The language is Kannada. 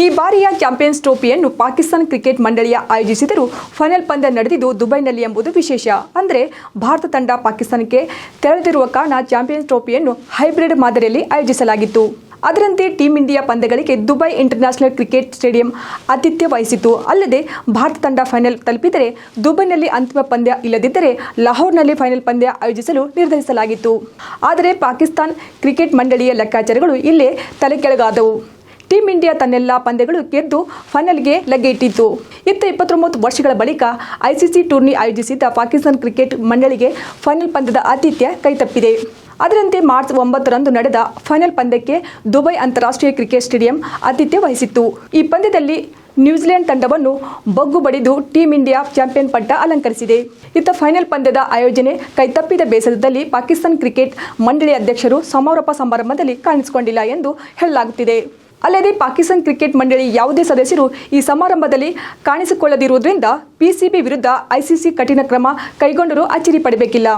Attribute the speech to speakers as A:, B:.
A: ಈ ಬಾರಿಯ ಚಾಂಪಿಯನ್ಸ್ ಟ್ರೋಫಿಯನ್ನು ಪಾಕಿಸ್ತಾನ ಕ್ರಿಕೆಟ್ ಮಂಡಳಿಯ ಆಯೋಜಿಸಿದರೂ ಫೈನಲ್ ಪಂದ್ಯ ನಡೆದಿದ್ದು ದುಬೈನಲ್ಲಿ ಎಂಬುದು ವಿಶೇಷ. ಅಂದರೆ ಭಾರತ ತಂಡ ಪಾಕಿಸ್ತಾನಕ್ಕೆ ತೆರಳದಿರುವ ಕಾರಣ ಚಾಂಪಿಯನ್ಸ್ ಟ್ರೋಫಿಯನ್ನು ಹೈಬ್ರಿಡ್ ಮಾದರಿಯಲ್ಲಿ ಆಯೋಜಿಸಲಾಗಿತ್ತು. ಅದರಂತೆ ಟೀಂ ಇಂಡಿಯಾ ಪಂದ್ಯಗಳಿಗೆ ದುಬೈ ಇಂಟರ್ನ್ಯಾಷನಲ್ ಕ್ರಿಕೆಟ್ ಸ್ಟೇಡಿಯಂ ಆತಿಥ್ಯ ವಹಿಸಿತು ಅಲ್ಲದೆ ಭಾರತ ತಂಡ ಫೈನಲ್ ತಲುಪಿದರೆ ದುಬೈನಲ್ಲಿ ಅಂತಿಮ ಪಂದ್ಯ ಇಲ್ಲದಿದ್ದರೆ ಲಾಹೋರ್ನಲ್ಲಿ ಫೈನಲ್ ಪಂದ್ಯ ಆಯೋಜಿಸಲು ನಿರ್ಧರಿಸಲಾಗಿತ್ತು. ಆದರೆ ಪಾಕಿಸ್ತಾನ್ ಕ್ರಿಕೆಟ್ ಮಂಡಳಿಯ ಲೆಕ್ಕಾಚಾರಗಳು ಇಲ್ಲೇ ತಲೆಕೆಳಗಾದವು. ಟೀಂ ಇಂಡಿಯಾ ತನ್ನೆಲ್ಲ ಪಂದ್ಯಗಳು ಗೆದ್ದು ಫೈನಲ್ಗೆ ಲಗ್ಗೆ ಇಟ್ಟಿತ್ತು. ಇತ್ತ ಇಪ್ಪತ್ತೊಂಬತ್ತು ವರ್ಷಗಳ ಬಳಿಕ ಐಸಿಸಿ ಟೂರ್ನಿ ಆಯೋಜಿಸಿದ್ದ ಪಾಕಿಸ್ತಾನ ಕ್ರಿಕೆಟ್ ಮಂಡಳಿಗೆ ಫೈನಲ್ ಪಂದ್ಯದ ಆತಿಥ್ಯ ಕೈತಪ್ಪಿದೆ. ಅದರಂತೆ ಮಾರ್ಚ್ ಒಂಬತ್ತರಂದು ನಡೆದ ಫೈನಲ್ ಪಂದ್ಯಕ್ಕೆ ದುಬೈ ಅಂತಾರಾಷ್ಟ್ರೀಯ ಕ್ರಿಕೆಟ್ ಸ್ಟೇಡಿಯಂ ಆತಿಥ್ಯ ವಹಿಸಿತ್ತು. ಈ ಪಂದ್ಯದಲ್ಲಿ ನ್ಯೂಜಿಲೆಂಡ್ ತಂಡವನ್ನು ಬಗ್ಗು ಬಡಿದು ಟೀಂ ಇಂಡಿಯಾ ಚಾಂಪಿಯನ್ ಪಟ್ಟ ಅಲಂಕರಿಸಿದೆ. ಇತ್ತ ಫೈನಲ್ ಪಂದ್ಯದ ಆಯೋಜನೆ ಕೈತಪ್ಪಿದ ಬೇಸರದಲ್ಲಿ ಪಾಕಿಸ್ತಾನ ಕ್ರಿಕೆಟ್ ಮಂಡಳಿ ಅಧ್ಯಕ್ಷರು ಸಮಾರೋಪ ಸಮಾರಂಭದಲ್ಲಿ ಕಾಣಿಸಿಕೊಂಡಿಲ್ಲ ಎಂದು ಹೇಳಲಾಗುತ್ತಿದೆ. ಅಲ್ಲದೆ ಪಾಕಿಸ್ತಾನ ಕ್ರಿಕೆಟ್ ಮಂಡಳಿ ಯಾವುದೇ ಸದಸ್ಯರು ಈ ಸಮಾರಂಭದಲ್ಲಿ ಕಾಣಿಸಿಕೊಳ್ಳದಿರುವುದರಿಂದ ಪಿಸಿಬಿ ವಿರುದ್ಧ ಐಸಿಸಿ ಕಠಿಣ ಕ್ರಮ ಕೈಗೊಂಡರೂ ಅಚ್ಚರಿ ಪಡಬೇಕಿಲ್ಲ.